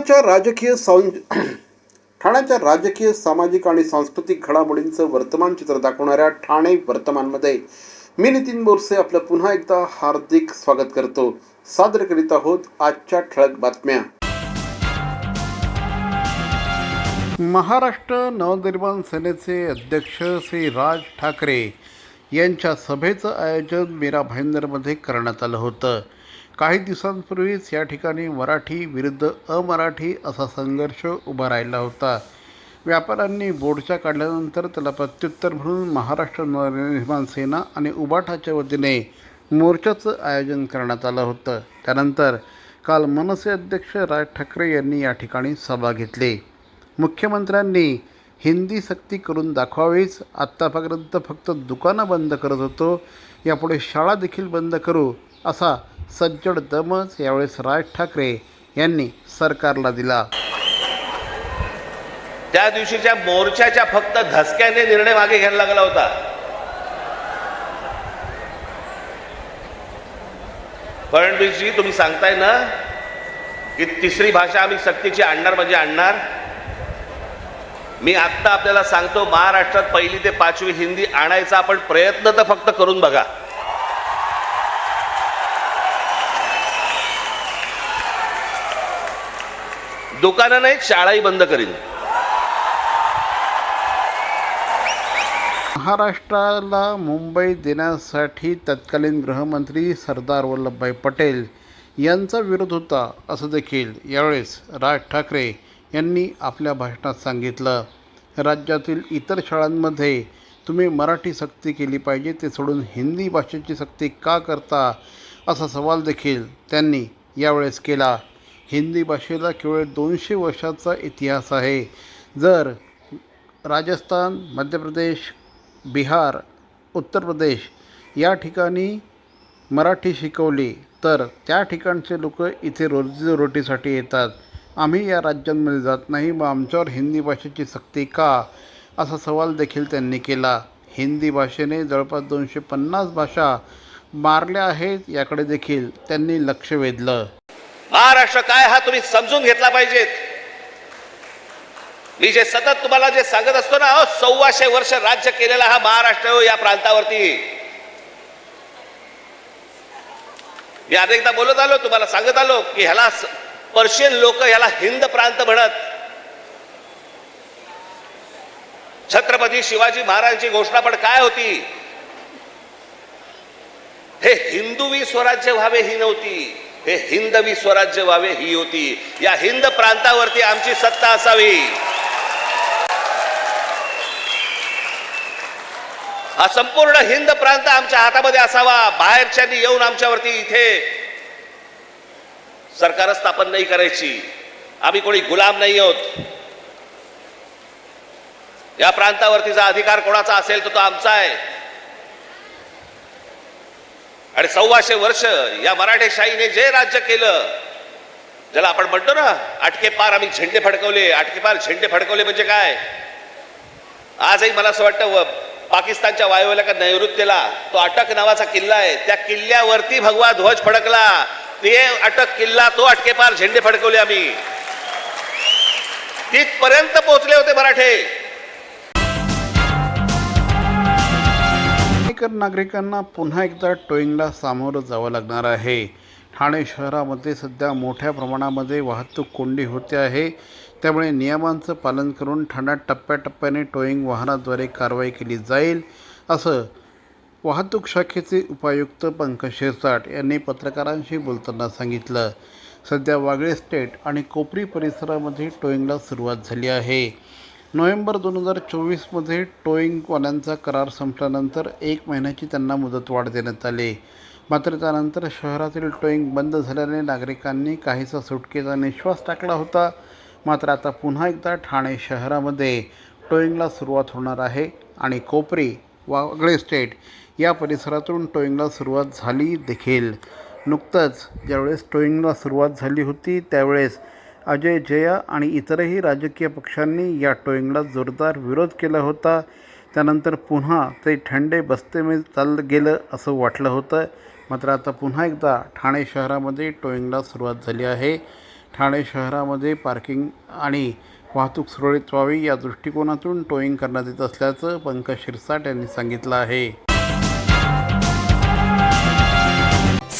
ठाण्याच्या राजकीय सं ठाण्याच्या राजकीय सामाजिक आणि सांस्कृतिक घडामोडींचं वर्तमान चित्र दाखवणाऱ्या ठाणे वर्तमानमध्ये मी नितीन बोरसे आपलं पुन्हा एकदा हार्दिक स्वागत करतो. सादर करीत आहोत आजच्या ठळक बातम्या. महाराष्ट्र नवनिर्माण सेनेचे अध्यक्ष श्री राज ठाकरे यांच्या सभेचं आयोजन मीरा भाईंदरमध्ये करण्यात आलं होतं. काही दिवसांपूर्वीच या ठिकाणी मराठी विरुद्ध अमराठी असा संघर्ष उभा राहिला होता. व्यापाऱ्यांनी बोर्डच्या काढल्यानंतर त्याला प्रत्युत्तर म्हणून महाराष्ट्र नवनिर्माण सेना आणि उबाठाच्या वतीने मोर्चाचं आयोजन करण्यात आलं होतं. त्यानंतर काल मनसे अध्यक्ष राज ठाकरे यांनी या ठिकाणी सभा घेतली. मुख्यमंत्र्यांनी हिंदी सक्ती करून दाखवावीच. आत्तापर्यंत फक्त दुकानं बंद करत होतो. यापुढे शाळा देखील बंद करू असा सज्जड दमच यावेळेस राज ठाकरे यांनी सरकारला दिला. त्या दिवशीच्या मोर्चाच्या फक्त धसक्याने निर्णय मागे घ्यायला लागला होता. फडणवीसजी तुम्ही सांगताय ना की तिसरी भाषा आम्ही सक्तीची आणणार म्हणजे आणणार? मी आत्ता आपल्याला सांगतो महाराष्ट्रात पहिली ते पाचवी हिंदी आणायचा आपण प्रयत्न तर फक्त करून बघा. दुकानं नाहीत शाळाही बंद करीन. महाराष्ट्राला मुंबई देण्यासाठी तत्कालीन गृहमंत्री सरदार वल्लभभाई पटेल यांचा विरोध होता असं देखील यावेळेस राज ठाकरे यांनी आपल्या भाषणात सांगितलं राज्यातील इतर शाळांमध्ये तुम्ही मराठी सक्ती केली पाहिजे ते सोडून हिंदी भाषेची सक्ती का करता? असा सवाल देखील त्यांनी यावेळेस केला. हिंदी भाषेला केवळ दोनशे वर्षाचा इतिहास आहे. जर राजस्थान मध्य प्रदेश बिहार उत्तर प्रदेश या ठिकाणी मराठी शिकवली तर त्या ठिकाणचे लोक इथे रोजीरोटीसाठी येतात. आम्ही या राज्यांमध्ये जात नाही मग आमच्यावर हिंदी भाषेची सक्ती का? असा सवाल देखील त्यांनी केला. हिंदी भाषेने जवळपास दोनशे पन्नास भाषा मारल्या आहेत याकडे देखील त्यांनी लक्ष वेधलं. महाराष्ट्र काय हा तुम्ही समजून घेतला पाहिजेत? मी जे सतत तुम्हाला जे सांगत असतो ना सव्वाशे वर्ष राज्य केलेला हा महाराष्ट्र हो या प्रांतावरती. मी अनेकदा बोलत आलो तुम्हाला सांगत आलो की ह्याला स- पर्शियन लोक याला हिंद प्रांत म्हणत. छत्रपती शिवाजी महाराजांची घोषणा पण काय होती? हे हिंदुवी स्वराज्य व्हावे ही नव्हती. हे हिंदवी स्वराज्य व्हावे ही होती. या हिंद प्रांतावरती आमची सत्ता असावी. हा संपूर्ण हिंद प्रांत आमच्या हातामध्ये असावा. बाहेरच्यांनी येऊन आमच्यावरती इथे सरकार स्थापन नाही करायची. आम्ही कोणी गुलाम नाही आहोत. या प्रांतावरतीचा अधिकार कोणाचा असेल तर तो आमचा आहे. आणि सव्वाशे वर्ष या मराठेशाहीने जे राज्य केलं ज्याला आपण म्हणतो ना आटके पार आम्ही झेंडे फडकवले आटके पार झेंडे फडकवले म्हणजे काय? आजही मला असं वाटतं पाकिस्तानच्या वायुव्याला का नैऋत्यला तो अटक नावाचा किल्ला आहे. त्या किल्ल्यावरती भगवा ध्वज फडकला. ते अटक किल्ला तो अटकेपार झेंडे फडकवले आम्ही. तिथपर्यंत पोहोचले होते मराठे. नागरिकांना पुन्हा एकदा टोईंगला सामोरं जावं लागणार आहे. ठाणे शहरामध्ये सध्या मोठ्या प्रमाणामध्ये वाहतूक कोंडी होते आहे. त्यामुळे नियमांचं पालन करून ठाण्यात टप्प्याटप्प्याने टोईंग वाहनाद्वारे कारवाई केली जाईल असं वाहतूक शाखेचे उपायुक्त पंकज शिरसाट यांनी पत्रकारांशी बोलताना सांगितलं सध्या वागळे स्टेट आणि कोपरी परिसरामध्ये टोईंगला सुरुवात झाली आहे. नोव्हेंबर दोन हजार चोवीसमध्ये टोईंगवाल्यांचा करार संपल्यानंतर एक महिन्याची त्यांना मुदतवाढ देण्यात आली. मात्र त्यानंतर शहरातील टोईंग बंद झाल्याने नागरिकांनी काहीसा सुटकेचा निश्वास टाकला होता. मात्र आता पुन्हा एकदा ठाणे शहरामध्ये टोईंगला सुरुवात होणार आहे आणि कोपरी वागळे स्टेट या परिसरातून टोईंगला सुरुवात झाली देखील. नुकतंच ज्यावेळेस टोईंगला सुरुवात झाली होती त्यावेळेस अजय जया आणि इतरही राजकीय पक्षांनी या टोईंगला जोरदार विरोध केला होता. त्यानंतर पुन्हा ते ठंडे बस्तेमध्ये चाललं गेलं असं वाटलं होतं. मात्र आता पुन्हा एकदा ठाणे शहरामध्ये टोईंगला सुरुवात झाली आहे. ठाणे शहरामध्ये पार्किंग आणि वाहतूक सुरळीत व्हावी या दृष्टिकोनातून टोईंग करण्यात येत असल्याचं पंकज शिरसाट यांनी सांगितलं आहे.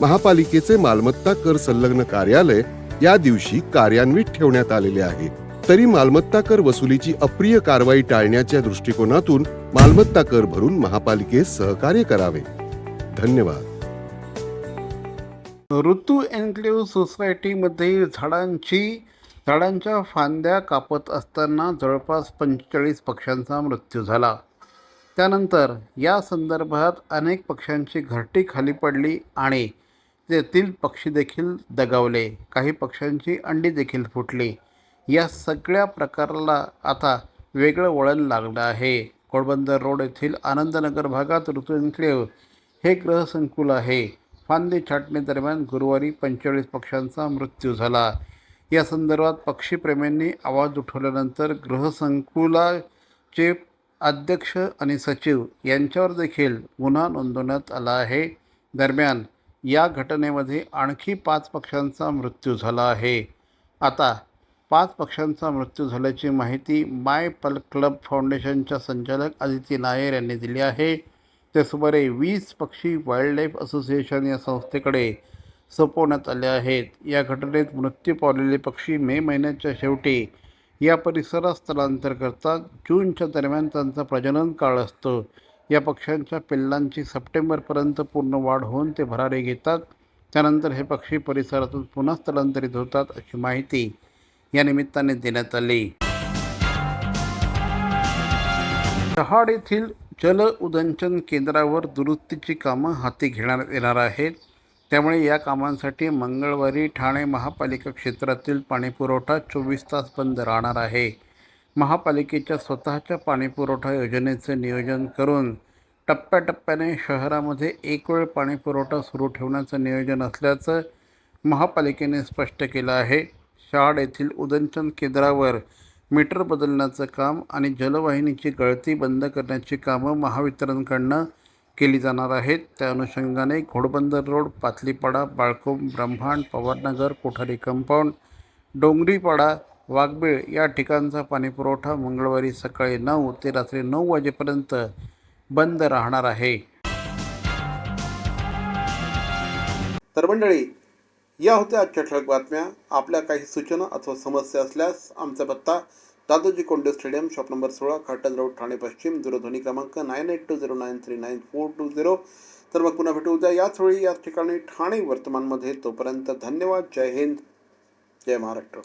महापालिकेचे मालमत्ता कर संलग्न कार्यालय या दिवशी कार्यान्वित ठेवण्यात आलेले आहे. तरी मालमत्ता कर वसुलीची अप्रिय कारवाई टाळण्याच्या दृष्टिकोनातून मालमत्ता कर भरून महापालिकेस सहकार्य करावे. धन्यवाद. ऋतू एन्क्लेव्ह सोसायटीमध्ये झाडांची झाडांच्या फांद्या कापत असताना जवळपास पंचेचाळीस पक्ष्यांचा मृत्यू झाला. त्यानंतर या संदर्भात अनेक पक्ष्यांची घरटी खाली पडली आणि तेथील पक्षी देखील दगावले. काही पक्ष्यांची अंडी देखील फुटली. या सगळ्या प्रकाराला आता वेगळं वळण लागलं आहे. घोडबंदर रोड येथील आनंदनगर भागात ऋतू हे ग्रहसंकुल आहे. फांदी छाटणी दरम्यान गुरुवारी पंचेचाळीस पक्ष्यांचा मृत्यू झाला. या संदर्भात पक्षीप्रेमींनी आवाज उठवल्यानंतर गृहसंकुलाचे अध्यक्ष आणि सचिव यांच्यावर देखील गुन्हा नोंदवण्यात आला आहे. दरम्यान या घटनेमध्ये आणखी पाच पक्ष्यांचा मृत्यू झाला आहे. आता पाच पक्ष्यांचा मृत्यू झाल्याची माहिती माय पल क्लब फाउंडेशनच्या संचालक आदिती नायर यांनी दिली आहे. ते सुमारे वीस पक्षी वाईल्डलाईफ असोसिएशन या संस्थेकडे सोपवण्यात आले आहेत. या घटनेत मृत्यू पावलेले पक्षी मे महिन्याच्या शेवटी या परिसरात स्थलांतर करतात. जूनच्या दरम्यान त्यांचा प्रजनन काळ असतो. या पक्ष्यांच्या पिल्लांची सप्टेंबरपर्यंत पूर्ण वाढ होऊन ते भरारे घेतात. त्यानंतर हे पक्षी परिसरातून पुन्हा स्थलांतरित होतात अशी माहिती या निमित्ताने देण्यात आली. शहाड येथील जल उदंचन केंद्रावर दुरुस्तीची कामं हाती घेण्यात येणार आहेत. त्यामुळे या कामांसाठी मंगळवारी ठाणे महापालिका क्षेत्रातील पाणीपुरवठा चोवीस तास बंद राहणार आहे. महापालिकेच्या स्वतःच्या पाणीपुरवठा योजनेचे नियोजन करून टप्प्याटप्प्याने शहरामध्ये एक वेळ पाणीपुरवठा सुरू ठेवण्याचं नियोजन असल्याचं महापालिकेने स्पष्ट केलं आहे. शहाड येथील उदंचन केंद्रावर मीटर बदलण्याचं काम आणि जलवाहिनीची गळती बंद करण्याची कामं महावितरणकडनं केली जाणार आहेत. त्या अनुषंगाने घोडबंदर रोड पातलीपाडा बाळकोम ब्रह्मांड पवारनगर कोठारी कंपाऊंड डोंगरीपाडा वाघबीळ या ठिकाणचा पाणीपुरवठा मंगळवारी सकाळी नऊ ते रात्री नऊ वाजेपर्यंत बंद राहणार आहे. तर मंडळी या होत्या आजच्या ठळक बातम्या. आपल्या काही सूचना अथवा समस्या असल्यास आमचा पत्ता Dadoji Konde stadium shop number सोळा खाटन रोड ठाणे पश्चिम दूरध्वनी क्रमांक nine eight two zero nine three nine four two zero. तर मग पुन्हा भेटू उद्या याच वेळी याच ठिकाणी ठाणे वर्तमानमध्ये. तोपर्यंत धन्यवाद. जय हिंद. जय महाराष्ट्र.